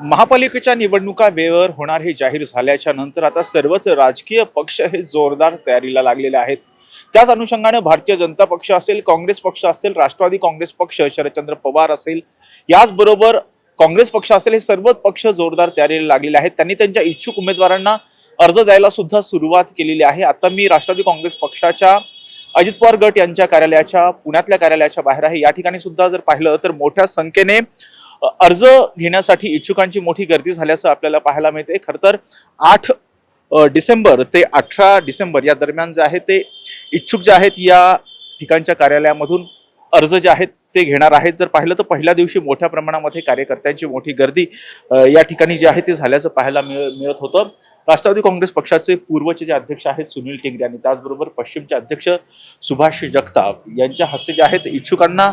महापालिकेच्या निवडणुका वेळेवर होणार हे जाहीर झाल्याच्यानंतर आता सर्वच राजकीय पक्ष हे जोरदार तयारीला लागलेले आहेत. त्याच अनुषंगाने भारतीय जनता पक्ष असेल काँग्रेस पक्ष असेल राष्ट्रवादी काँग्रेस पक्ष शरदचंद्र पवार असेल याचबरोबर काँग्रेस पक्ष असेल हे सर्वच पक्ष जोरदार तयारीला लागलेले आहेत. त्यांनी त्यांच्या इच्छुक उमेदवारांना अर्ज द्यायला सुद्धा सुरुवात केलेली आहे. आता मी राष्ट्रवादी काँग्रेस पक्षाच्या अजित पवार गट यांच्या कार्यालयाच्या पुण्यातल्या कार्यालयाच्या बाहेर आहे. या ठिकाणी सुद्धा जर पाहिलं तर मोठ्या संख्येने अर्ज घेण्यासाठी इच्छुकांची मोठी गर्दी झाल्याचं आपल्याला पाहायला मिळते खरं तर आठ डिसेंबर ते अठरा डिसेंबर या दरम्यान जे आहे ते इच्छुक जे आहेत या ठिकाणच्या कार्यालयामधून अर्ज जे आहेत ते घेणार आहेत. जर पाहिलं तर पहिल्या दिवशी मोठ्या प्रमाणामध्ये कार्यकर्त्यांची मोठी गर्दी या ठिकाणी जी आहे ते झाल्याचं पाहायला मिळ मिळत होतं. राष्ट्रवादी काँग्रेस पक्षाचे पूर्वचे जे अध्यक्ष आहेत सुनील टिंगरे आणि त्याचबरोबर पश्चिमचे अध्यक्ष सुभाष जगताप यांच्या हस्ते जे आहेत इच्छुकांना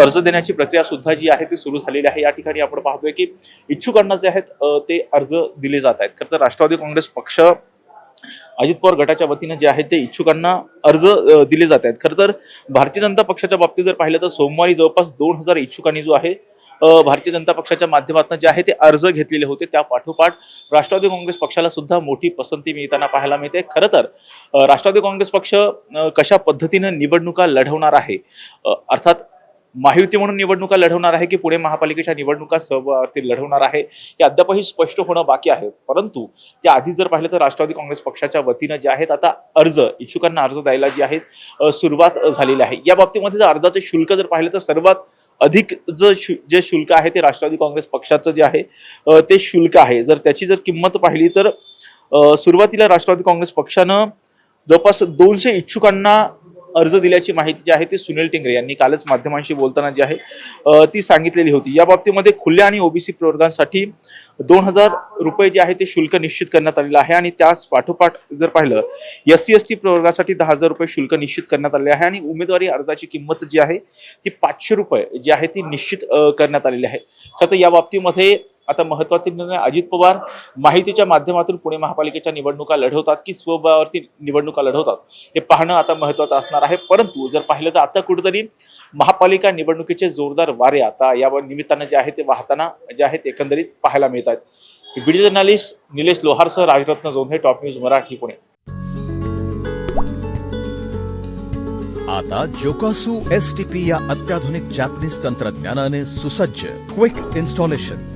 अर्ज देण्याची प्रक्रिया सुद्धा जी आहे ती सुरू झालेली आहे. या ठिकाणी आपण पाहतोय की इच्छुकांना जे आहेत ते अर्ज दिले जात आहेत. खरं तर राष्ट्रवादी काँग्रेस पक्ष अजित पवार गटाच्या वतीनं जे आहेत ते इच्छुकांना अर्ज दिले जात आहेत. खरं तर भारतीय जनता पक्षाच्या बाबतीत जर पाहिलं तर सोमवारी जवळपास दोन हजार इच्छुकांनी जो आहे भारतीय जनता पक्षाच्या माध्यमातून जे आहे ते अर्ज घेतलेले होते. त्या पाठोपाठ राष्ट्रवादी काँग्रेस पक्षाला सुद्धा मोठी पसंती मिळताना पाहायला मिळते. खरं तर राष्ट्रवादी काँग्रेस पक्ष कशा पद्धतीनं निवडणुका लढवणार आहे अर्थात महायुती म्हणून निवडणुका लढवणार आहे की पुणे महापालिकेच्या निवडणुका सहभागार्थी लढवणार आहे हे अद्यापही स्पष्ट होणं बाकी आहे. परंतु त्याआधी जर पाहिलं तर राष्ट्रवादी काँग्रेस पक्षाच्या वतीनं जे आहेत आता अर्ज इच्छुकांना अर्ज द्यायला जी आहे सुरुवात झालेली आहे. या बाबतीमध्ये जर अर्जाचे शुल्क जर पाहिलं तर सर्वात अधिक जे शु जे शुल्क आहे ते राष्ट्रवादी काँग्रेस पक्षाचं जे आहे ते शुल्क आहे. जर त्याची जर किंमत पाहिली तर सुरुवातीला राष्ट्रवादी काँग्रेस पक्षानं जवळपास दोनशे इच्छुकांना अर्ज दिल्याची माहिती जी आहे ती सुनील टिंगरे यांनी कालच माध्यमांशी बोलताना जी आहे ती सांगितलेली होती. या बाबतीमध्ये खुल्या आणि ओबीसी प्रवर्गांसाठी दोन हजार रुपये जे आहे ते शुल्क निश्चित करण्यात आलेलं आहे आणि त्यास पाठोपाठ जर पाहिलं एस सी एस टी प्रवर्गासाठी दहा हजार रुपये शुल्क निश्चित करण्यात आले आहे आणि उमेदवारी अर्जाची किंमत जी आहे ती पाचशे रुपये जी आहे ती निश्चित करण्यात आलेली आहे. तर या बाबतीमध्ये आता महत्त्वाचे निर्णय अजित पवार माहितीच्या माध्यमातून पुणे महापालिकेच्या निवडणुका लढवतात की स्वबळावरती निवडणुका लढवतात? हे पाहणं आता महत्वाचं असणार आहे. परंतु जर पाहिलं तर आता कुठेतरी महापालिका निवडणुकीचे जोरदार वारे आता या निमित्तानं जे आहे ते वाहताना जे आहेत एकंदरीत पाहायला मिळत आहेत व्हिडिओ जर्नालिस्ट निलेश लोहारसह राजरत्न जोंधे टॉप न्यूज मराठी पुणे. आता जोकासू एस टी पी या अत्याधुनिक जॅपनीज तंत्रज्ञानाने सुसज्ज quick installation